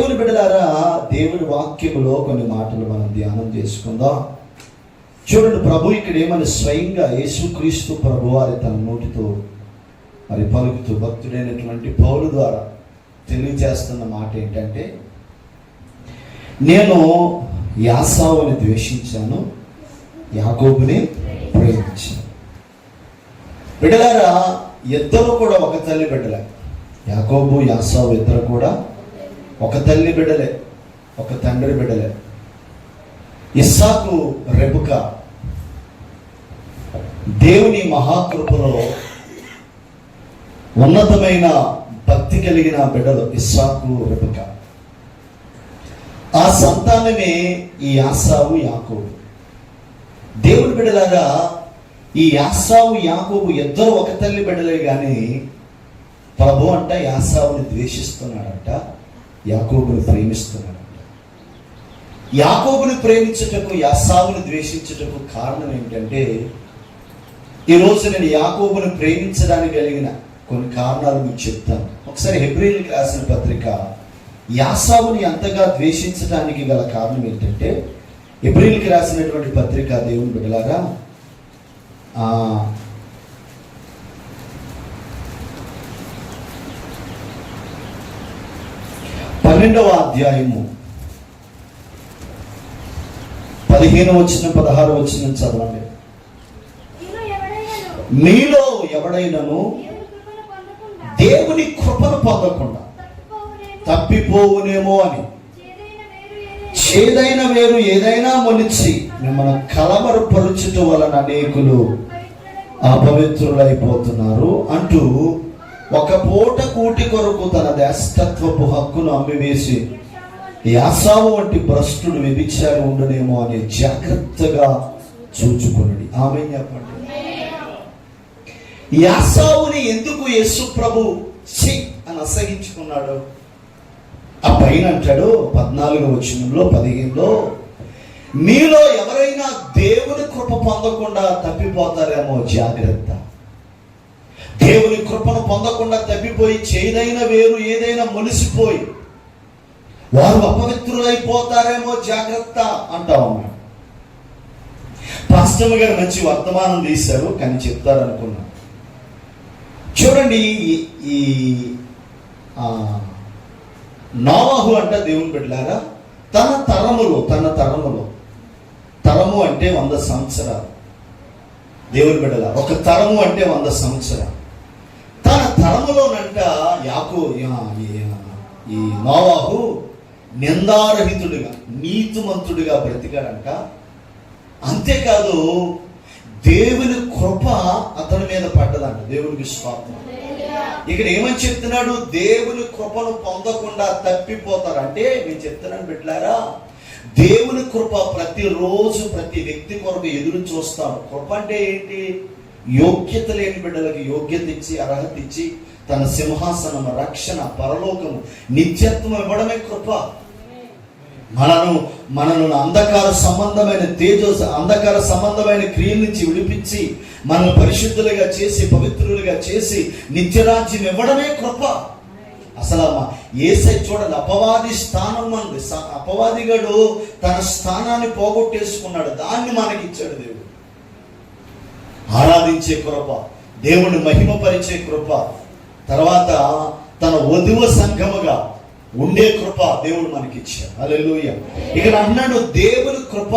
దేవుని బిడ్డలారా దేవుని వాక్యములో కొన్ని మాటలు మనం ధ్యానం చేసుకుందాం. చూడండి ప్రభు ఇక్కడ ఏమని స్వయంగా యేసుక్రీస్తు ప్రభు వారి తన నోటితో మరి పలుకుతూ భక్తుడైనటువంటి పౌరు ద్వారా తెలియజేస్తున్న మాట ఏంటంటే నేను యాసావుని ద్వేషించాను యాకోబుని ప్రేమించాను. బిడ్డలారా ఇద్దరు కూడా ఒక తల్లి బిడ్డలే. యాకోబు యాసావు ఇద్దరు కూడా ఒక తల్లి బిడ్డలే ఒక తండ్రి బిడ్డలే. ఇస్సాకు రెబుక దేవుని మహాకృపలో ఉన్నతమైన భక్తి కలిగిన బిడ్డలు ఇస్సాకు రెబుక. ఆ సంతానమే ఈ యాసావు యాకోబు. దేవుని బిడ్డలాగా ఈ యాసావు యాకోబు ఇద్దరు ఒక తల్లి బిడ్డలే కానీ ప్రభు అంట యాసావుని ద్వేషిస్తున్నాడంట. యాకోబును ప్రేమిస్తున్నాడంట. యాకోబును ప్రేమించుటకు యాసావును ద్వేషించుటకు కారణం ఏంటంటే ఈరోజు నేను యాకోబును ప్రేమించడానికి కలిగిన కొన్ని కారణాలు మీకు చెప్తాను. ఒకసారి హెబ్రిల్కి రాసిన పత్రిక యాసావుని అంతగా ద్వేషించడానికి గల కారణం ఏంటంటే ఎబ్రిల్కి రాసినటువంటి పత్రిక దేవుని బిడ్డలారా పన్నెండవ అధ్యాయము. పదిహేను వచ్చిన పదహారు వచ్చిన చదవండి. మీలో ఎవడైనాను? దేవుని కృపను పొందకుండా. తప్పిపోవునేమో. అని. చేదైన వేరు ఏదైనా. మొలిచి మిమ్మల్ని కలవరపరుచుట వలన అనేకులు అపవిత్రులైపోతున్నారు అంటూ ఒక పూట కూటి కొరకు తన దేశతత్వపు హక్కును అమ్మివేసి యాసావు వంటి భ్రష్టుడు వ్యభిచారి ఉండనేమో అని జాగ్రత్తగా చూచుకుని ఆమె చెప్పండి. యాసావుని ఎందుకు యేసు ప్రభు ఛీ అని అసహించుకున్నాడు? ఆ పైన అంటాడు పద్నాలుగు వచనంలో పదిహేనులో మీలో ఎవరైనా దేవుని కృప పొందకుండా తప్పిపోతారేమో జాగ్రత్త. దేవుని కృపను పొందకుండా తప్పిపోయి చేదైన వేరు ఏదైనా మొలిసిపోయి వారు అపవిత్రులైపోతారేమో జాగ్రత్త అంటా ఉన్నాడు పాస్టమ్ గారు మంచి వర్తమానం తీశారు కానీ చెప్తారనుకున్నా. చూడండి ఈ- నోవాహు అంట దేవుని బిడ్డలారా తన తరములో తన తరములో తరము అంటే వంద సంవత్సరాలు. దేవుని బిడ్డల ఒక తరము అంటే వంద సంవత్సరాలు. తరములోనంట యాకో ఈ- నోవాహు నిందారహితుడిగా నీతిమంతుడిగా బ్రతికాడంట. అంతేకాదు దేవుని కృప అతని మీద పడ్డదంట దేవునికి స్వార్థం ఇక్కడ ఏమని చెప్తున్నాడు? దేవుని కృపను పొందకుండా తప్పిపోతారు అంటే నేను చెప్తున్నాను బిడ్డారా దేవుని కృప ప్రతిరోజు ప్రతి వ్యక్తి కొరకు ఎదురు చూస్తాడు. కృప అంటే ఏంటి? యోగ్యత లేని బిడ్డలకు యోగ్యత ఇచ్చి అర్హత ఇచ్చి తన సింహాసనం రక్షణ పరలోకము నిత్యత్వం ఇవ్వడమే కృప. మనను మనను అంధకార సంబంధమైన తేజస్ అంధకార సంబంధమైన క్రియ నుంచి విడిపించి మనల్ని పరిశుద్ధులుగా చేసి పవిత్రులుగా చేసి నిత్యరాజ్యం ఇవ్వడమే కృప. అసలు ఏసై చూడండి అపవాది స్థానం అంది అపవాదిగాడు తన స్థానాన్ని పోగొట్టేసుకున్నాడు. దాన్ని మనకిచ్చాడు దేవుడు. ఆరాధించే కృప దేవుని మహిమపరిచే కృప తర్వాత తన వధువ సంఘముగా ఉండే కృప దేవుడు మనకి ఇచ్చాడు అలెలుయ ఇక్కడ అన్నాడు దేవుని కృప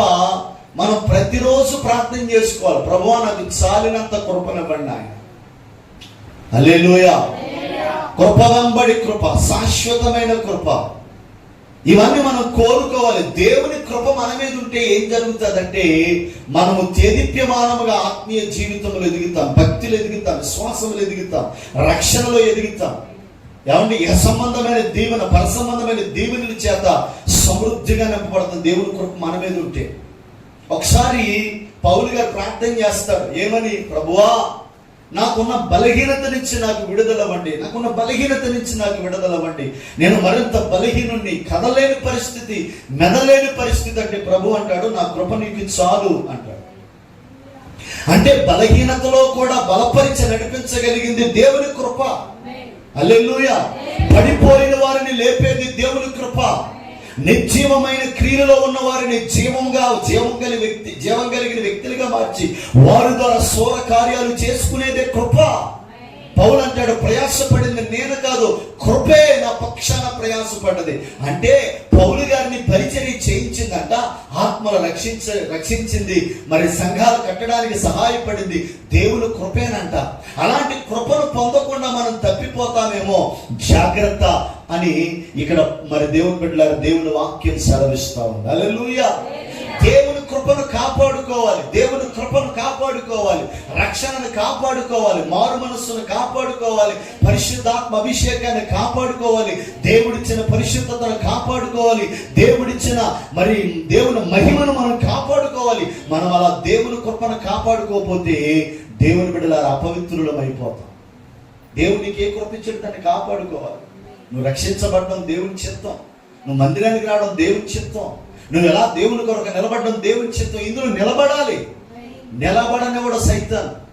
మనం ప్రతిరోజు ప్రార్థన చేసుకోవాలి. ప్రభు నాకు చాలినంత కృపనివ్వండి ఆయన అలెలుయ కృప వెంబడి కృప శాశ్వతమైన కృప. ఇవన్నీ మనం కోరుకోవాలి. దేవుని కృప మన మీద ఉంటే ఏం జరుగుతుందంటే మనము తేదిప్యమానముగా ఆత్మీయ జీవితంలో ఎదుగుతాం. భక్తిలో ఎదుగుతాం. విశ్వాసంలో ఎదుగుతాం. రక్షణలో ఎదుగుతాం. ఏమంటే ఇహ సంబంధమైన దీవెన పర సంబంధమైన దీవెనల చేత సమృద్ధిగా నింపబడుతుంది దేవుని కృప మన మీద ఉంటే. ఒకసారి పౌలు గారు ప్రార్థన చేస్తాడు ఏమని? ప్రభువా నాకున్న బలహీనత నుంచి నాకు విడుదలవ్వండి నాకున్న బలహీనత నుంచి నాకు విడుదలవ్వండి నేను మరింత బలహీనుణ్ణి కదలేని పరిస్థితి మెదలేని పరిస్థితి అంటే ప్రభు అంటాడు నా కృప నీకు చాలు అంటాడు. అంటే బలహీనతలో కూడా బలపరిచి నడిపించగలిగింది దేవుని కృప. అల్లెలుయ పడిపోయిన వారిని లేపేది దేవుని కృప. నిర్జీవమైన క్రియలలో ఉన్న వారిని జీవంగా జీవం కలిగిన వ్యక్తి జీవం కలిగిన వ్యక్తులుగా మార్చి వారి ద్వారా సోర కార్యాలు చేసుకునేదే కృప. పౌలు అంటాడు ప్రయాసపడింది నేను కాదు కృపే నా పక్షాన ప్రయాసపడ్డది. అంటే పౌలు గారిని పరిచర్య చేయించిందంట ఆత్మలు రక్షించ రక్షించింది మరి సంఘాలు కట్టడానికి సహాయపడింది దేవుని కృపేనంట. అలాంటి కృపను పొందకుండా మనం తప్పిపోతామేమో జాగ్రత్త అని ఇక్కడ మరి దేవుని బిడ్డలారా దేవుని వాక్యం సెలవిస్తా ఉంది. హల్లెలూయా. దేవుని కృపను కాపాడుకోవాలి. దేవుని కృపను కాపాడుకోవాలి. రక్షణను కాపాడుకోవాలి. మారు మనస్సును కాపాడుకోవాలి. పరిశుద్ధాత్మ అభిషేకాన్ని కాపాడుకోవాలి. దేవుడిచ్చిన పరిశుద్ధతను కాపాడుకోవాలి. దేవుడిచ్చిన మరి దేవుని మహిమను మనం కాపాడుకోవాలి. మనం అలా దేవుని కృపను కాపాడుకోకపోతే దేవుని బిడ్డల అపవిత్రులం అయిపోతాం దేవునికి ఏ కృపించడం దాన్ని కాపాడుకోవాలి. నువ్వు రక్షించబడడం దేవుని చిత్తం. నువ్వు మందిరానికి రావడం దేవుని చిత్తం. నువ్వు ఎలా దేవుని కొరకు నిలబడడం దేవుని చిత్తం? ఇందులో నిలబడాలి. నిలబడని కూడా సైతాన్.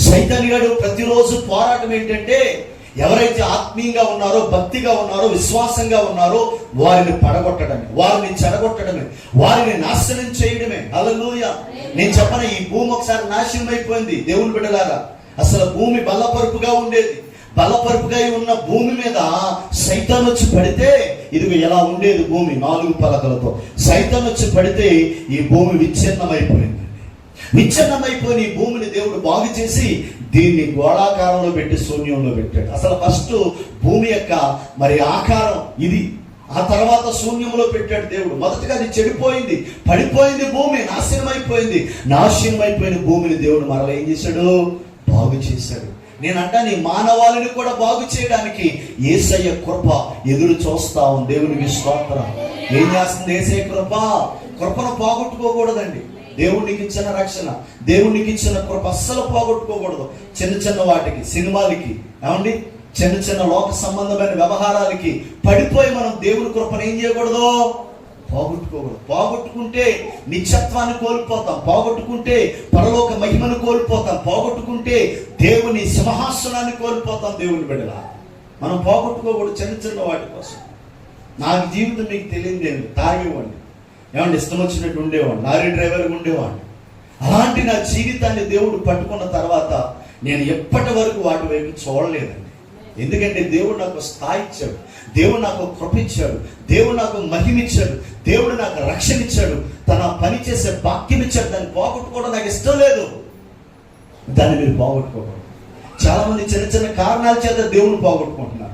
సైతాన్ గారు ప్రతిరోజు పోరాటం ఏంటంటే ఎవరైతే ఆత్మీయంగా ఉన్నారో భక్తిగా ఉన్నారో విశ్వాసంగా ఉన్నారో వారిని పడగొట్టడమే వారిని చెడగొట్టడమే వారిని నాశనం చేయడమే. అలలోయ నేను చెప్పన ఈ భూమి ఒకసారి నాశనం అయిపోయింది దేవుని బిడ్డలారా అసలు భూమి బల్లపరుపుగా ఉండేది. బలపరుపుగా ఉన్న భూమి మీద సైతాన్ వచ్చి పడితే ఇదిగో ఎలా ఉండేది భూమి? నాలుగు పలకలతో. సైతాన్ వచ్చి పడితే ఈ భూమి విచ్ఛిన్నమైపోయింది. విచ్ఛిన్నమైపోయిన ఈ భూమిని దేవుడు బాగు చేసి దీన్ని గోళాకారంలో పెట్టి శూన్యంలో పెట్టాడు. అసలు ఫస్ట్ భూమి యొక్క మరి ఆకారం ఇది. ఆ తర్వాత శూన్యంలో పెట్టాడు దేవుడు. మొదటగా అది చెడిపోయింది పడిపోయింది భూమి నాశనం అయిపోయింది నాశనం అయిపోయిన భూమిని దేవుడు మరలా ఏం చేశాడు? బాగు చేశాడు. నేనంటాను మానవాళిని కూడా బాగు చేయడానికి ఏసయ్య కృప ఎదురు చూస్తా ఉంది. దేవునికి స్తోత్రం. ఏం చేస్తుంది ఏసయ్య కృప? కృపను పోగొట్టుకోకూడదండి. దేవునికి ఇచ్చిన రక్షణ దేవునికి ఇచ్చిన కృప అస్సలు పోగొట్టుకోకూడదు. చిన్న చిన్న వాటికి సినిమాలకి ఏమండి? చిన్న చిన్న లోక సంబంధమైన వ్యవహారాలకి పడిపోయి మనం దేవుని కృపను ఏం చేయకూడదు? పోగొట్టుకోకూడదు పోగొట్టుకుంటే నిత్యత్వాన్ని కోల్పోతాం. పోగొట్టుకుంటే పరలోక మహిమను కోల్పోతాం. పోగొట్టుకుంటే దేవుని సింహాసనాన్ని కోల్పోతాం దేవుని బిడ్డల. మనం పోగొట్టుకోకూడదు చిన్న చిన్న వాటి కోసం. నాకు జీవితం మీకు తెలియదేమి తాగేవాడిని ఏమంటే ఇష్టం వచ్చినట్టు ఉండేవాడిని. లారీ డ్రైవర్గా ఉండేవాడిని. అలాంటి నా జీవితాన్ని దేవుడు పట్టుకున్న తర్వాత నేను ఎప్పటి వరకు వాటి వైపు చూడలేదండి. ఎందుకంటే దేవుడు నాకు స్థాయి ఇచ్చాడు. దేవుడు నాకు కృపించాడు. దేవుడు నాకు మహిమిచ్చాడు. దేవుడు నాకు రక్షణ ఇచ్చాడు తన పని చేసే భాగ్యం ఇచ్చాడు. దాన్ని పోగొట్టుకోవడం నాకు ఇష్టం లేదు. దాన్ని మీరు పోగొట్టుకోకూడదు. చాలా మంది చిన్న చిన్న కారణాల చేత దేవుని పోగొట్టుకుంటున్నారు.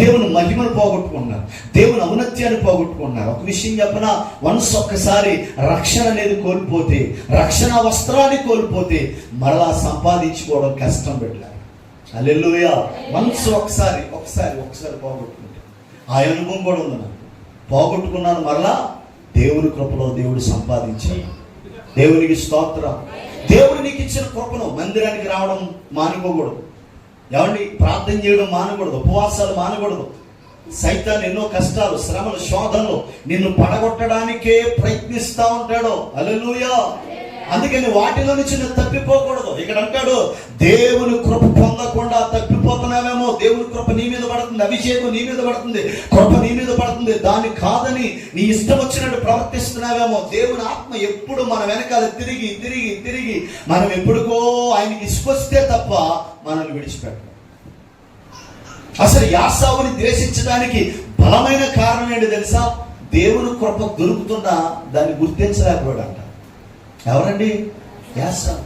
దేవుని మహిమను పోగొట్టుకుంటున్నారు. దేవుని ఔన్నత్యాన్ని పోగొట్టుకుంటున్నారు. ఒక విషయం చెప్పన? వన్స్ ఒక్కసారి రక్షణ అనేది కోల్పోతే రక్షణ వస్త్రాన్ని కోల్పోతే మరలా సంపాదించుకోవడం కష్టం పెట్టారు అల్లెల్లుయా వన్స్ ఒకసారి ఒకసారి ఒకసారి పోగొట్టుకుంటారు ఆ అనుభవం కూడా ఉంది నాకు. పోగొట్టుకున్నాను మరలా దేవుని కృపలో దేవుడు సంపాదించాడు. దేవునికి స్తోత్రం. దేవుడు నీకు ఇచ్చిన కృపను మందిరానికి రావడం మానుకోకూడదు ఏమండి ప్రార్థన చేయడం మానకూడదు. ఉపవాసాలు మానకూడదు. సైతాన్ని ఎన్నో కష్టాలు శ్రమలు శోధనలు నిన్ను పడగొట్టడానికే ప్రయత్నిస్తూ ఉంటాడు. అలలుయా అందుకని వాటిలో నుంచి నువ్వు తప్పిపోకూడదు. ఇక్కడ అంటాడు దేవుని కృప పొందకుండా తప్పిపోతున్నావేమో దేవుని కృప నీ మీద పడుతుంది అభిషేకం నీ మీద పడుతుంది కృప నీ మీద పడుతుంది. దాన్ని కాదని నీ ఇష్టం వచ్చినట్టు ప్రవర్తిస్తున్నావేమో. దేవుని ఆత్మ ఎప్పుడు మన వెనకాల తిరిగి తిరిగి తిరిగి మనం ఎప్పుడుకో ఆయనకి ఇసుకొస్తే తప్ప మనల్ని విడిచిపెట్ట అసలు యాసావుని ద్వేషించడానికి బలమైన కారణం ఏంటి తెలుసా? దేవుని కృప దొరుకుతున్నా దాన్ని గుర్తించలేకపోయాడంట. ఎవరండి? యాసా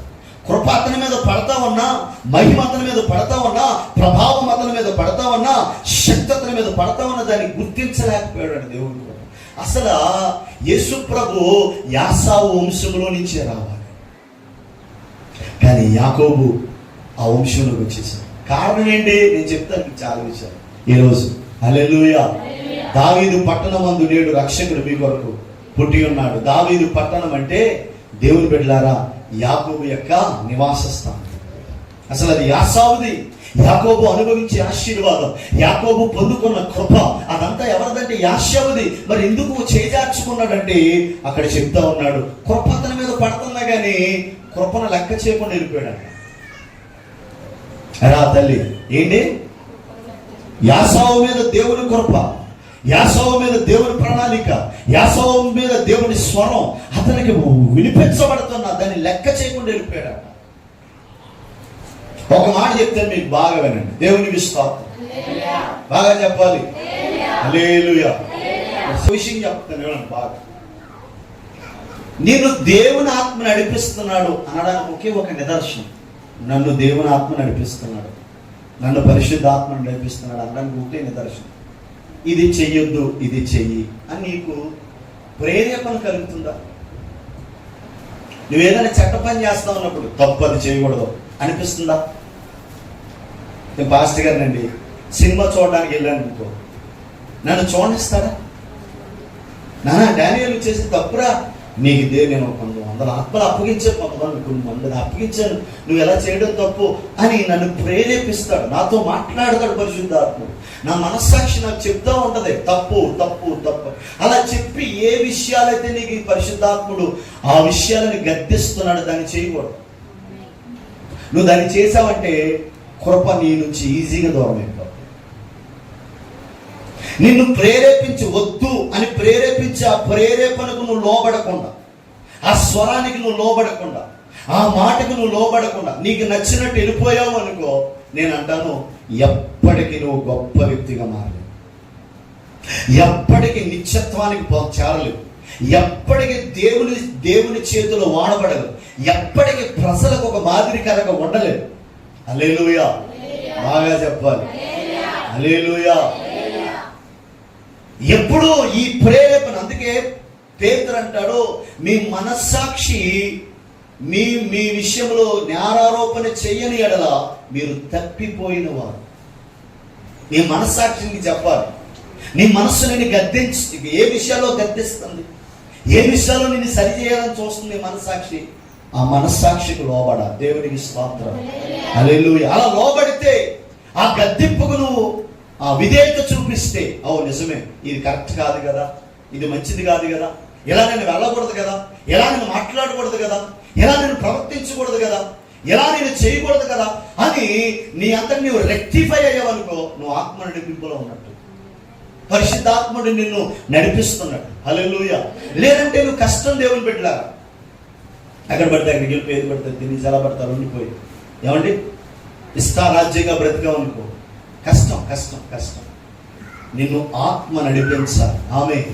కృప అతని మీద పడతా ఉన్నా మహిమ అతని మీద పడతా ఉన్నా ప్రభావం అతని మీద పడతా ఉన్నా శక్తి అతని మీద పడతా ఉన్నా దాన్ని గుర్తించలేకపోయాడు కృప అసలు యేసు ప్రభు యాసావు వంశంలో నుంచే రావాలి. కానీ యాకోబు ఆ వంశంలోకి వచ్చేసాడు. కారణం ఏంటి? నేను చెప్తాను మీకు చాలా విషయాలు. ఈరోజు హల్లెలూయా. దావీదు పట్టణం అందు నేడు రక్షకుడు మీ కొరకు పుట్టి ఉన్నాడు. దావీదు పట్టణం అంటే దేవుని బిడ్డలారా యాకోబు యొక్క నివాస స్థానం అసలు అది యాసావుది యాకోబు అనుభవించే ఆశీర్వాదం యాకోబు పొందుకున్న కృప అదంతా ఎవరిదంటే యాశవుది మరి ఎందుకు చేజార్చుకున్నాడంటే అక్కడ చెప్తా ఉన్నాడు కృప అతని మీద పడుతున్నా కానీ కృపను లెక్క చేయకుండా వెళ్ళిపోయాడు. రా తల్లి ఏంటి? యాసావు మీద దేవుని కృప యాసవ మీద దేవుని ప్రణాళిక యాసవ మీద దేవుని స్వరం అతనికి వినిపించబడుతున్న దాన్ని లెక్క చేయకుండా వెళ్ళిపోయాడు ఒక మాట చెప్తే మీకు బాగా వినండి. దేవుని స్తోత్రం బాగా చెప్పాలి? హల్లెలూయా. విషయం చెప్తాను వినండి బాగా. నిన్ను దేవుని ఆత్మ నడిపిస్తున్నాడు అనడానికి ఒకే ఒక నిదర్శనం. నన్ను దేవుని ఆత్మ నడిపిస్తున్నాడు. నన్ను పరిశుద్ధ ఆత్మ నడిపిస్తున్నాడు అనడానికి ఒకే నిదర్శనం. ఇది చెయ్యొద్దు ఇది చెయ్యి అని నీకు ప్రేరేపణ కలుగుతుందా? నువ్వేదైనా చెట్ట పని చేస్తావు అన్నప్పుడు తప్పు అది చేయకూడదు. అనిపిస్తుందా? నేను పాస్ట్ గారినండి. సినిమా చూడడానికి వెళ్ళాను అనుకో. నన్ను చూడనిస్తాడా నానా డానియల్ చేసి తప్పురా. నీకు ఇదే నేను కొన్ని వందల ఆత్మలు అప్పగించాను కొంతమంది కొన్ని వందలు అప్పగించాను. నువ్వు ఎలా చేయడం తప్పు అని నన్ను ప్రేరేపిస్తాడు. నాతో మాట్లాడతాడు పరిశుద్ధాత్ముడు. నా మనస్సాక్షి నాకు చెప్తా ఉంటది. తప్పు తప్పు తప్పు. అలా చెప్పి ఏ విషయాలైతే నీకు ఈ పరిశుద్ధాత్ముడు ఆ విషయాలను గద్దిస్తున్నాడు దాన్ని చేయకూడదు. నువ్వు దాన్ని చేసావంటే కృప నీ నుంచి ఈజీగా దూరం అయిపోతుంది. నిన్ను ప్రేరేపించి వద్దు అని ప్రేరేపించి ఆ ప్రేరేపణకు నువ్వు లోబడకుండా ఆ స్వరానికి నువ్వు లోబడకుండా ఆ మాటకు నువ్వు లోబడకుండా నీకు నచ్చినట్టు వెళ్ళిపోయావు అనుకో నేను అంటాను ఎప్పటికీ నువ్వు గొప్ప వ్యక్తిగా మారలేవు. ఎప్పటికీ నిత్యత్వానికి చేరలేవు. ఎప్పటికీ దేవుని దేవుని చేతిలో వాడబడదు ఎప్పటికీ ప్రజలకు ఒక మాదిరికరంగా ఉండలేదు అలేలుయా బాగా చెప్పాలి. అలేలుయా ఎప్పుడు ఈ ప్రేరేపణ అందుకే పేదలు అంటాడు మీ మనస్సాక్షి మీ మీ విషయంలో నేరారోపణ చేయని ఎడల మీరు తప్పిపోయిన వారు. నీ మనస్సాక్షిని చెప్పాలి. నీ మనస్సు నేను గద్దించి ఏ విషయాల్లో గద్దిస్తుంది? ఏ విషయాల్లో నిన్ను సరి చేయాలని చూస్తుంది మనస్సాక్షి? ఆ మనస్సాక్షికి లోబడ దేవునికి స్వాతంత్రం హల్లెలూయా. అలా లోబడితే ఆ గద్దెంపుకు నువ్వు ఆ విధేయత చూపిస్తే ఓ నిజమే. ఇది కరెక్ట్ కాదు కదా. ఇది మంచిది కాదు కదా. ఇలా నేను వెళ్ళకూడదు కదా. ఎలా నేను మాట్లాడకూడదు కదా. ఎలా నేను ప్రవర్తించకూడదు కదా? ఎలా నేను చేయకూడదు కదా? అని నీ అంతటి నువ్వు రెక్టిఫై అయ్యావనుకో నువ్వు ఆత్మ నడిపింపులో ఉన్నట్టు. పరిశుద్ధాత్ముడు నిన్ను నడిపిస్తున్నాడు. హల్లెలూయా. లేదంటే నువ్వు కష్టం దేవుని పెట్టలా ఎక్కడ పడితే అక్కడికి వెళ్ళి ఏది పడితే తిని జల పడతారు ఉండిపోయి. ఏమండి? ఇష్టారాజ్యంగా బ్రతికావు అనుకో. కష్టం కష్టం కష్టం. నిన్ను ఆత్మ నడిపించాలి. ఆమె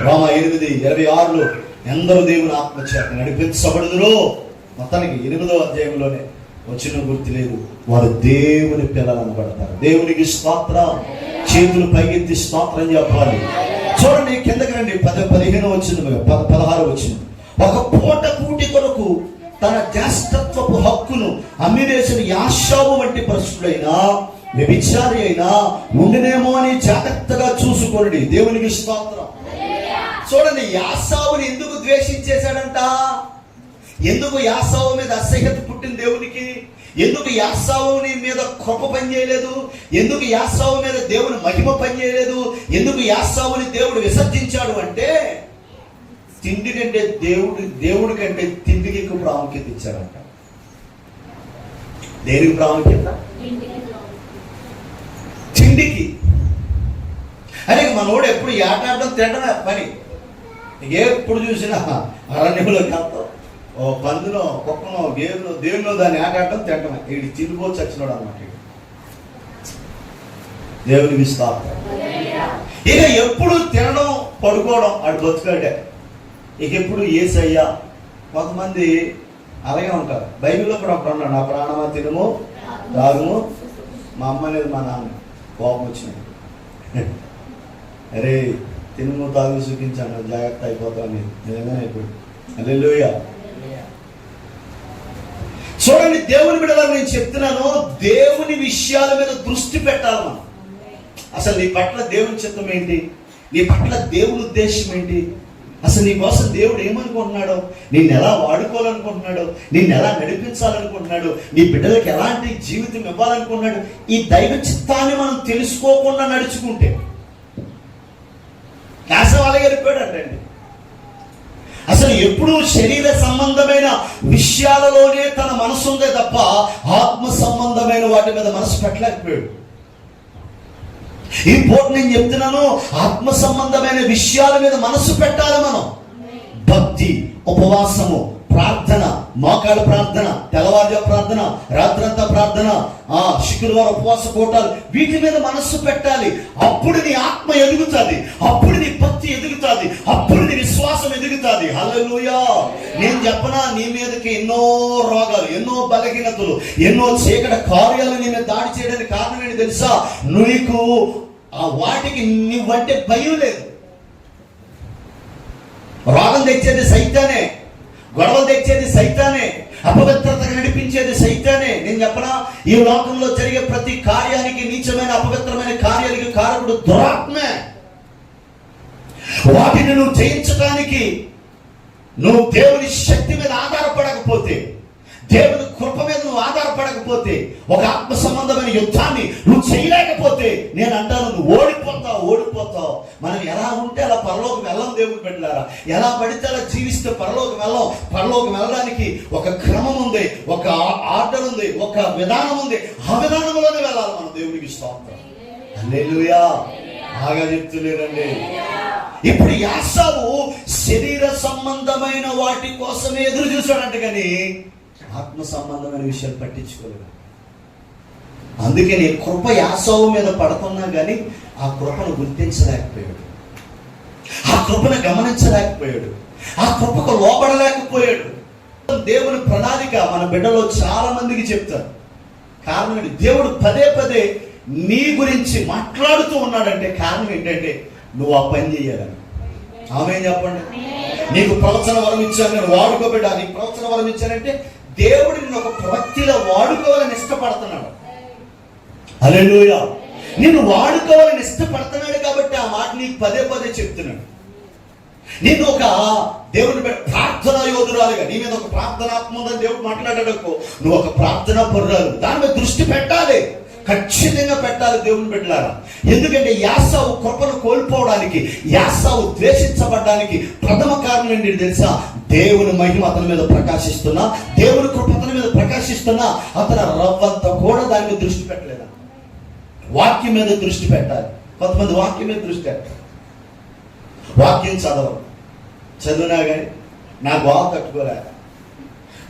రోమ ఎనిమిది ఇరవై ఆరులో ఎందరో దేవుని ఆత్మచేత నడిపించబడుదురో. మొత్తానికి ఎనిమిదో అధ్యాయంలోనే వచ్చిన గుర్తు లేదు వారు దేవుని పిల్లలు అనబడతారు దేవునికి స్తోత్రం. చేతులు పైకెత్తి స్తోత్రం చెప్పాలి. చూడండి కిందకి రండి. పద పదిహేను వచ్చింది పద పదహారు వచ్చింది. ఒక పూట కూటి కొరకు తన జ్యేష్ఠత్వపు హక్కును అమ్మివేసిన యాశావు వంటి పరిస్థితులైనా వ్యభిచారి అయినా ఉండినేమో అని జాగ్రత్తగా చూసుకోండి. దేవునికి స్తోత్రం. చూడండి యాసావుని ఎందుకు ద్వేషించేశాడంట? ఎందుకు యాసావు మీద అసహ్యత పుట్టిన దేవునికి? ఎందుకు యాసావుని మీద కృప పనిచేయలేదు? ఎందుకు యాసావు మీద దేవుని మహిమ పనిచేయలేదు? ఎందుకు యాసావుని దేవుడు విసర్జించాడు అంటే తిండి కంటే దేవుడు దేవుడి కంటే తిండికి ఎక్కువ ప్రాముఖ్యత ఇచ్చాడంట. దేనికి ప్రాముఖ్యత? తిండికి. అరే మనోడు ఎప్పుడు ఆటాడడం తినడమే పని ఎప్పుడు చూసినా అరణ్యంలో కాదు. ఓ పందులో కుక్కనో గేదెలో దేవునో దాన్ని ఆటాడటం తినడమే వీడి తిరిగిపోయి చచ్చినాడు అనమాట దేవుని స్తోత్రం. ఇక ఎప్పుడు తినడం పడుకోవడం అటు బతుకాడే ఇక ఎప్పుడు ఏసయ్యా కొంతమంది అలాగే ఉంటారు. బైబిల్లో కూడా ఒకటి ఉన్నాడు నా ప్రాణమా తినము తాగుము. మా అమ్మ అనేది మా నాన్న. కోపం వచ్చింది. అరే తినుము తాగు సుఖించాను జాగ్రత్త అయిపోతాను నిజంగానే అయిపోయింది అల్లెలుయ చూడండి దేవుని బిడ్డలా నేను చెప్తున్నాను. దేవుని విషయాల మీద దృష్టి పెట్టాలి మనం. అసలు నీ పట్ల దేవుని చిత్తం ఏంటి? నీ పట్ల దేవుని ఉద్దేశం ఏంటి? అసలు నీ కోసం దేవుడు ఏమనుకుంటున్నాడో? నిన్ను ఎలా వాడుకోవాలనుకుంటున్నాడో? నిన్ను ఎలా నడిపించాలనుకుంటున్నాడు? నీ బిడ్డలకు ఎలాంటి జీవితం ఇవ్వాలనుకుంటున్నాడు? ఈ దైవ చిత్తాన్ని మనం తెలుసుకోకుండా నడుచుకుంటే నాశనం అలాగే వెళ్ళిపోయాడు అసలు ఎప్పుడూ శరీర సంబంధమైన విషయాలలోనే తన మనసు ఉందే తప్ప ఆత్మ సంబంధమైన వాటి మీద మనసు పెట్టలేకపోయాడు. ఈ పూట నేను చెప్తున్నాను ఆత్మ సంబంధమైన విషయాల మీద మనసు పెట్టాలి మనం. భక్తి ఉపవాసము ప్రార్థన మోకాళ్ళ ప్రార్థన తెల్లవారుజాము ప్రార్థన రాత్రంతా ప్రార్థన ఆ శుక్రవారం ఉపవాస కోటాలు వీటి మీద మనస్సు పెట్టాలి. అప్పుడు నీ ఆత్మ ఎదుగుతుంది. అప్పుడు నీ భక్తి ఎదుగుతుంది. అప్పుడు నీ విశ్వాసం ఎదుగుతుంది. హలోయా నేను చెప్పనా నీ మీదకి ఎన్నో రోగాలు ఎన్నో బలహీనతలు ఎన్నో చీకటి కార్యాలు నీ మీద దాడి చేయడానికి కారణం ఏంటి తెలుసా? నీకు ఆ వాటికి నువ్వంటే భయం లేదు. రోగం తెచ్చేది సైతానే. గొడవలు తెచ్చేది సైతానే అపవిత్రతకు నడిపించేది సైతానే. నేను చెప్పనా? ఈ లోకంలో జరిగే ప్రతి కార్యానికి నీచమైన అపవిత్రమైన కార్యానికి కారకుడు దురాత్మే. వాటిని నువ్వు జయించడానికి నువ్వు దేవుని శక్తి మీద ఆధారపడకపోతే దేవుని కృప మీద నువ్వు ఆధారపడకపోతే ఒక ఆత్మ సంబంధమైన యుద్ధాన్ని నువ్వు చేయలేకపోతే నేను అంటాను నువ్వు ఓడిపోతావు ఓడిపోతావు. మనం ఎలా ఉంటే అలా పరలోకి వెళ్ళం దేవుని పెట్టారా ఎలా పడితే అలా జీవిస్తే పరలోకి వెళ్ళం. పరలోకి వెళ్ళడానికి ఒక క్రమం ఉంది ఒక ఆర్డర్ ఉంది ఒక విధానం ఉంది. ఆ విధానంలోనే వెళ్ళాలి మనం దేవునికి స్తోత్రం. హల్లెలూయా. బాగా చెప్తులేరండి. ఇప్పుడు యాసావు శరీర సంబంధమైన వాటి కోసమే ఎదురు చూశాడంట కానీ ఆత్మ సంబంధమైన విషయాలు పట్టించుకోలేదు. అందుకే నీ కృప యాసవు మీద పడుతున్నా కానీ ఆ కృపను గుర్తించలేకపోయాడు. ఆ కృపను గమనించలేకపోయాడు. ఆ కృపకు లోబడలేకపోయాడు. దేవుని ప్రణాళిక మన బిడ్డలో చాలా మందికి చెప్తారు. కారణం ఏంటి? దేవుడు పదే పదే నీ గురించి మాట్లాడుతూ ఉన్నాడంటే కారణం ఏంటంటే నువ్వు ఆ పని చేయాలని ఆమె చెప్పండి. నీకు ప్రవచన వరం ఇచ్చాను నేను వాడుకోబెట్టా నీకు ప్రవచన వరం ఇచ్చానంటే దేవుడు నిన్ను ఒక ప్రవక్తిలో వాడుకోవాలని ఇష్టపడుతున్నాడు. అలెలుయ నిన్ను వాడుకోవాలని ఇష్టపడుతున్నాడు కాబట్టి ఆ మాట నీకు పదే పదే చెప్తున్నాడు. నేను ఒక దేవుని ప్రార్థన యోధురాలుగా నీ మీద ఒక ప్రార్థనాత్మ ఉందని దేవుడు మాట్లాడకు నువ్వు ఒక ప్రార్థన పరురాలు. దాని మీద దృష్టి పెట్టాలి. ఖచ్చితంగా పెట్టాలి దేవుని బిడ్డలారా. ఎందుకంటే యాసావు కృపను కోల్పోవడానికి యాసావు ద్వేషించబడడానికి ప్రథమ కారణం ఏంటి తెలుసా? దేవుని మహిమ అతని మీద ప్రకాశిస్తున్నా దేవుని కృప అతని మీద ప్రకాశిస్తున్నా అతను రవ్వంత కూడా దాని మీద దృష్టి పెట్టలేదా? వాక్యం మీద దృష్టి పెట్టాలి. కొంతమంది వాక్యం మీద దృష్టి పెట్టాలి. వాక్యం చదవరు. చదివినా కానీ నా గోవ తట్టుకోలేక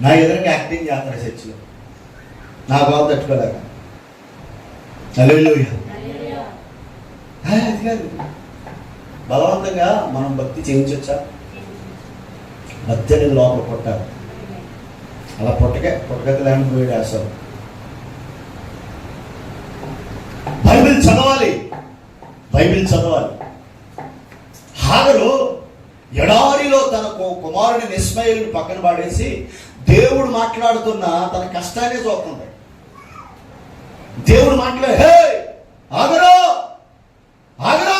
నా ఎదురుగా యాక్టింగ్ చేస్తారు చర్చిలో? నా గోవ తట్టుకోలేక? అది కాదు. బలవంతంగా మనం భక్తి చేయించవచ్చా భక్తి అనేది లోపల పుట్టాలి అలా పుట్టకే పుట్టకత లేని పోయాడు అసలు బైబిల్ చదవాలి. బైబిల్ చదవాలి. హాగరు ఎడారిలో తన కు- కుమారుని నిస్మయుని పక్కన పాడేసి దేవుడు మాట్లాడుతున్న తన కష్టాన్ని చూస్తుంది దేవుడు మాట్లాడు హే ఆగరా ఆగరో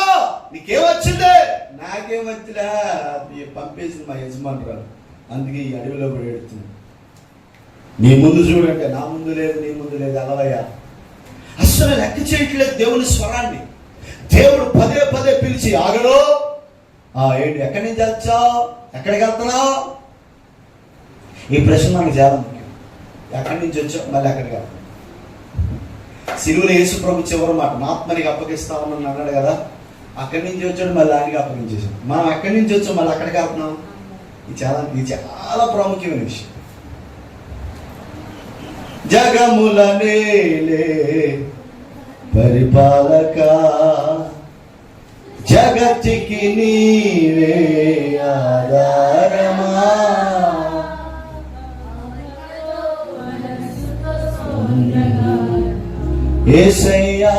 నీకేం వచ్చింది? పంపేసింది మా యజమానురాలు. అందుకే ఈ అడవిలో కూడా ఎడుతుంది నీ ముందు చూడండి నా ముందు లేదు నీ ముందు లేదు అలవయ్యా అస్సలు లెక్క చేయట్లేదు దేవుని స్వరాన్ని. దేవుడు పదే పదే పిలిచి ఆగలో ఆ ఏంటి ఎక్కడి నుంచి వచ్చావు? ఎక్కడికి వెళ్తున్నావు? ఈ ప్రశ్న మనకు చాలా ముఖ్యం. ఎక్కడి నుంచి వచ్చావు? మళ్ళీ ఎక్కడికి వెళ్తావు సిలువులు యేసు ప్రభు చివరి మాట ఆత్మనికి అప్పగిస్తా ఉన్నాను అన్నాడు కదా. అక్కడి నుంచి వచ్చాడు మళ్ళీ ఆయనకి అప్పగించేసాడు మనం అక్కడి నుంచి వచ్చాం మళ్ళీ అక్కడికి ఆపుతున్నాం ఇది చాలా ఇది చాలా ప్రాముఖ్యమైన విషయం. జగముల నేలే పరిపాలక జగతికి నీవే ఆధారమా? ఏసయ్యా ఏసయ్యా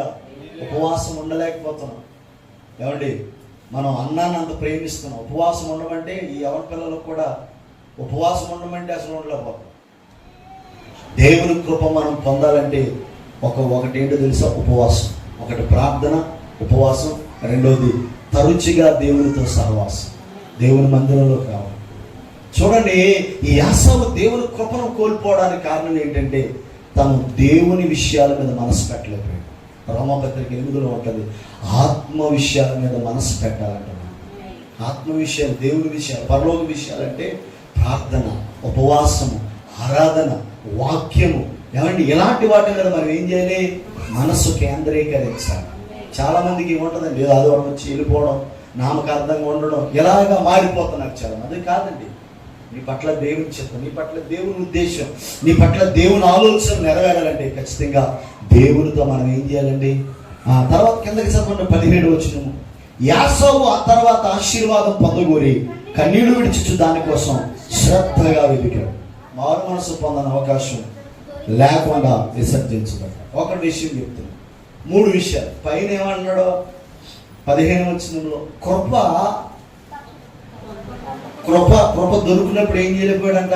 ఉపవాసం ఉండలేకపోతున్నాం. ఏమండి? మనం అన్నాన్ని అంత ప్రేమిస్తున్నాం. ఉపవాసం ఉండమంటే ఈ ఎవరి పిల్లలకు కూడా ఉపవాసం ఉండమంటే అసలు ఉండలేకపోతాం దేవుని కృప మనం పొందాలంటే ఒక ఒకటి ఏంటో తెలుసా? ఉపవాసం. ఒకటి ప్రార్థన ఉపవాసం రెండోది తరుచిగా దేవునితో సహవాసం. దేవుని మందిరంలో కావాలి. చూడండి ఈ యాసవు దేవుని కృపను కోల్పోవడానికి కారణం ఏంటంటే తను దేవుని విషయాల మీద మనసు పెట్టలేకపోయాడు. రోమపత్రిక ఎనిమిదిలో ఉంటుంది. ఆత్మ విషయాల మీద మనసు పెట్టాలంట ఆత్మ విషయాలు దేవుని విషయాలు పరలోక విషయాలు అంటే ప్రార్థన ఉపవాసము ఆరాధన వాక్యము. ఏమండి? ఇలాంటి వాటి మీద మనం ఏం చేయాలి? మనసు కేంద్రీకరించాలి. చాలా మందికి ఏముంటుందండి ఏదో ఆదివారం వచ్చి వెళ్ళిపోవడం నామకార్థంగా ఉండడం ఇలాగా మారిపోతున్నారు చాలా మంది కాదండి. నీ పట్ల దేవుని చిత్తం నీ పట్ల దేవుని ఉద్దేశం నీ పట్ల దేవుని ఆలోచన నెరవేరాలంటే ఖచ్చితంగా దేవునితో మనం ఏం చేయాలండి? ఆ తర్వాత కిందకి చదవండి పదిహేడు వచ్చిన యాసవు ఆ తర్వాత ఆశీర్వాదం పొందగోరి కన్నీళ్ళు విడిచుచు దానికోసం శ్రద్ధగా వెతికాడు. మారు మనసు పొందని అవకాశం లేకుండా విసర్జించబడ్డ ఒక విషయం చెప్తున్నాను మూడు విషయాలు. పైన ఏమన్నాడో? పదిహేను వచ్చినంలో కృప కృప కృప దొరికినప్పుడు ఏం చేయలేకపోయాడంట?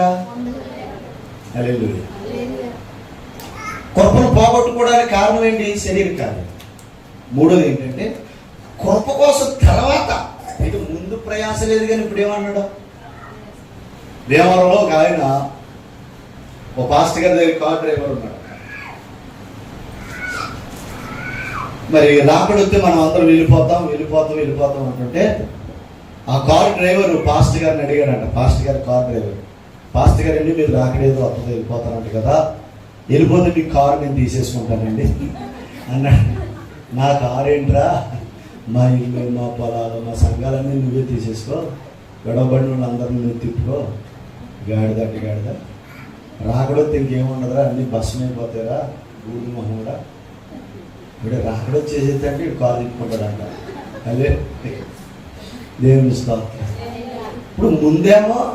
కృపను పోగొట్టుకోవడానికి కారణం ఏంటి? శరీర కార్యం మూడోది ఏంటంటే కృప కోసం తర్వాత ఇటు ముందు ప్రయాస లేదు కానీ ఇప్పుడు ఏమన్నాడు? దేవాలయంలో ఒక ఆయన ఓ పాస్టర్ గారి దగ్గర కార్ డ్రైవర్ ఉన్నాడు. మరి రాకడొస్తే మనం అందరం వెళ్ళిపోతాం వెళ్ళిపోతాం వెళ్ళిపోతాం అంటుంటే ఆ కార్ డ్రైవర్ పాస్ట్ గారిని అడిగాడంట. పాస్ట్ గారి కార్ డ్రైవర్. పాస్ట్ గారు అండి మీరు రాకడేదో వస్తుంది వెళ్ళిపోతారంట కదా. వెళ్ళిపోతే మీ కారు నేను తీసేసుకుంటానండి. అన్నాడు. నా కారు ఏంట్రా? మా ఇల్లు మా పొలాలు మా సంఘాలన్నీ నువ్వే తీసేసుకో. గొడవబడి వాళ్ళందరినీ నువ్వు తిప్పుకో. గాడిద అంటే గాడిద. రాకడొత్తే ఇంకేముండదురా అన్ని భస్మం అయిపోతారా ఊరి కూడా. ఇప్పుడు రాకడో అంటే కారు తిప్పుకుంటాడంట. అదే. దేవుని స్తోత్రం. ఇప్పుడు ముందేమో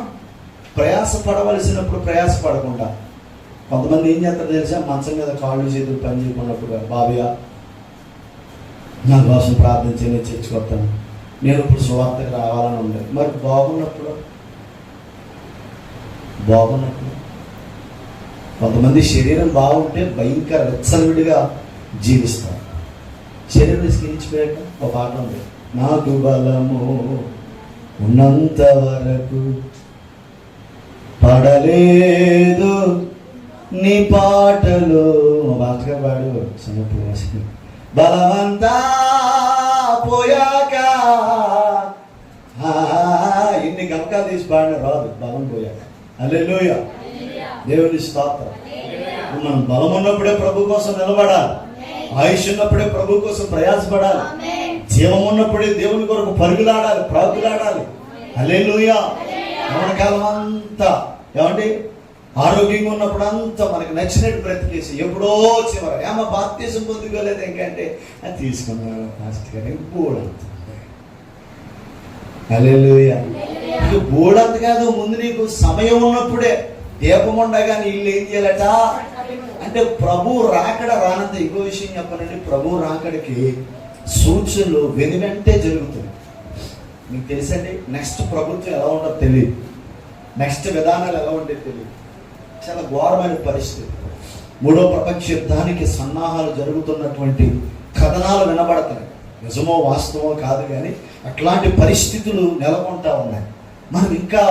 ప్రయాస పడవలసినప్పుడు ప్రయాస పడకుండా కొంతమంది ఏం చేస్తారు తెలుసా? మంచం మీద కాళ్ళు చేతులు పని చేయకున్నప్పుడు బాబయ్య నా కోసం ప్రార్థన నేను చర్చకొస్తాను నేను ఇప్పుడు సువార్తకు రావాలని ఉండే మరి బాగున్నప్పుడు? బాగున్నప్పుడు. కొంతమంది శరీరం బాగుంటే భయంకర విచ్చలవిడిగా జీవిస్తారు. శరీరం స్కిరించిపోయాక ఒక పాట ఉంది. నాకు బలము ఉన్నంత వరకు పడలేదు నీ పాటలు. బాగా పాడు చిన్నప్పుడు బలమంతా పోయాక ఇన్ని గమకాలు తీసి పాడిన రాదు బలం పోయాక. అల్లెలుయ దేవుని స్తోత్రం. మనం బలం ఉన్నప్పుడే ప్రభు కోసం నిలబడాలి. ఆయుష్ ఉన్నప్పుడే ప్రభు కోసం ప్రయాసపడాలి. జీవం ఉన్నప్పుడే దేవుని కొరకు పరుగులాడాలి ప్రాగులాడాలి అల్లెలుయ కాలం అంతా ఏమండి? ఆరోగ్యంగా ఉన్నప్పుడు అంతా మనకి నచ్చినట్టు బ్రతికేసి ఎప్పుడో చివరి. ఏమో బాప్తీసం పొందుకోలేదు ఇంకంటే? అది తీసుకున్నాను ఫాస్ట్ కానీ బోడంత అలే ఇక బోడంత కాదు. ముందు నీకు సమయం ఉన్నప్పుడే దీపం ఉండగా నీళ్ళు ఏం చేయాలట? అంటే ప్రభు రాకడ రానంత ఇంకో విషయం చెప్పనండి ప్రభు రాకడికి సూచనలు వెను వెంటే జరుగుతుంది మీకు తెలుసండి నెక్స్ట్ ప్రభుత్వం ఎలా ఉండదో తెలియదు నెక్స్ట్ విధానాలు ఎలా ఉండే తెలియదు చాలా ఘోరమైన పరిస్థితి. మూడో ప్రపంచ యుద్ధానికి సన్నాహాలు జరుగుతున్నటువంటి కథనాలు వినబడతాయి. నిజమో వాస్తవమో కాదు కానీ అట్లాంటి పరిస్థితులు నెలకొంటా ఉన్నాయి. మనం ఇంకా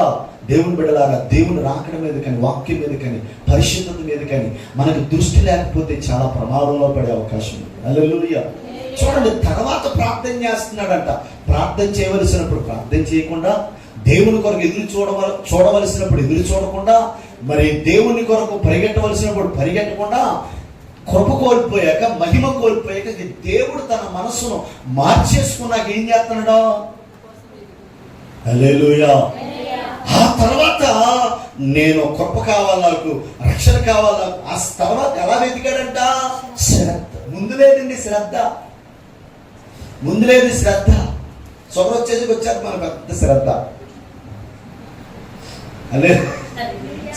దేవుని బిడ్డలాగా దేవుని రాకడం మీద కానీ వాక్యం మీద కానీ పరిశుద్ధత మీద కానీ మనకు దృష్టి లేకపోతే చాలా ప్రమాదంలో పడే అవకాశం ఉంది. హల్లెలూయా. చూడండి తర్వాత ప్రార్థన చేస్తున్నాడంట. ప్రార్థన చేయవలసినప్పుడు ప్రార్థన చేయకుండా దేవుని కొరకు ఎదురు చూడవల చూడవలసినప్పుడు ఎదురు చూడకుండా మరి దేవుని కొరకు పరిగెట్టవలసినప్పుడు పరిగెట్టకుండా కృప కోల్పోయాక మహిమ కోల్పోయాక ఇది దేవుడు తన మనస్సును మార్చేసుకున్నాక ఏం చేస్తున్నాడు? హల్లెలూయా. ఆ తర్వాత నేను కృప కావాలి నాకు రక్షణ కావాలి నాకు ఆ తర్వాత ఎలా వెతికాడంట? శ్రద్ధ. ముందు లేదండి శ్రద్ధ. ముందు లేదు శ్రద్ధ. సొగరు వచ్చారు మన పెద్ద శ్రద్ధ. అదే.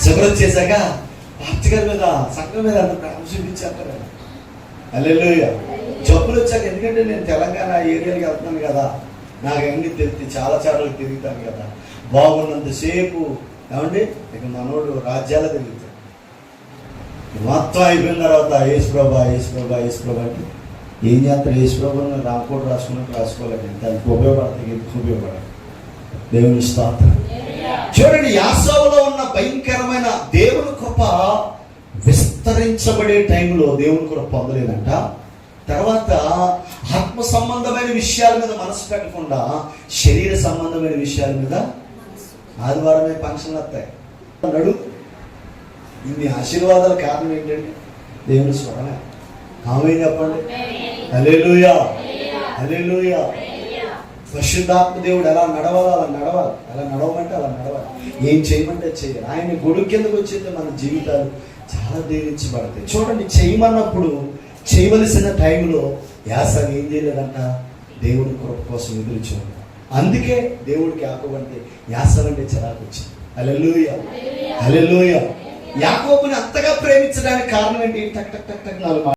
షుగర్ వచ్చేసాక గారి మీద సంఘం మీద అంత ప్రేమ చూపించారు అల్లెలు జబ్బులు వచ్చాక ఎందుకంటే నేను తెలంగాణ ఏరియాకి వెళ్తున్నాను కదా. నాకు అన్ని తెలిసి చాలా చార్లు తిరుగుతాను కదా. బాగున్నంతసేపు ఏమండి? ఇక మనోడు రాజ్యాలు తిరుగుతాడు. మొత్తం అయిపోయిన తర్వాత యేసు ప్రభా యేసు ప్రభా యేసు ప్రభా అంటే ఏం చేస్తారు యేసు ప్రభు రామకోట రాసుకున్నట్టు రాసుకోలేదు దానికి ఉపయోగపడతాయి? ఎందుకు ఉపయోగపడదు దేవుని స్తోత్రం. చూడండి యాసవలో ఉన్న భయంకరమైన దేవుని కృప విస్తరించబడే టైంలో దేవుని కృప పొందలేదంట. తర్వాత ఆత్మ సంబంధమైన విషయాల మీద మనసు పెట్టకుండా శరీర సంబంధమైన విషయాల మీద ఆదివారమే ఫంక్షన్లు వస్తాయి. నడు ఇన్ని ఆశీర్వాదాల కారణం ఏంటంటే దేవుని స్వరమే ఆమె చెప్పండి. అలేలుయా అలేలుయా పరిశుద్ధాత్మ దేవుడు ఎలా నడవాలి అలా నడవాలి. అలా నడవమంటే అలా నడవాలి. ఏం చేయమంటే చేయాలి ఆయన గొడుగు కిందకు వచ్చింది మన జీవితాలు చాలా దీవించబడతాయి. చూడండి చేయమన్నప్పుడు చేయవలసిన టైంలో యాస ఏం చేయలేదంట? దేవుడి కృప కోసం ఎదురు చూడండి. అందుకే దేవుడికి యాకోబు అంటే అంటే చిరాకు వచ్చింది. అలెలుయ అలెలుయ యాకోబుని అంతగా ప్రేమించడానికి కారణం ఏంటి? టక్ టక్ టక్ టక్ నాలుగు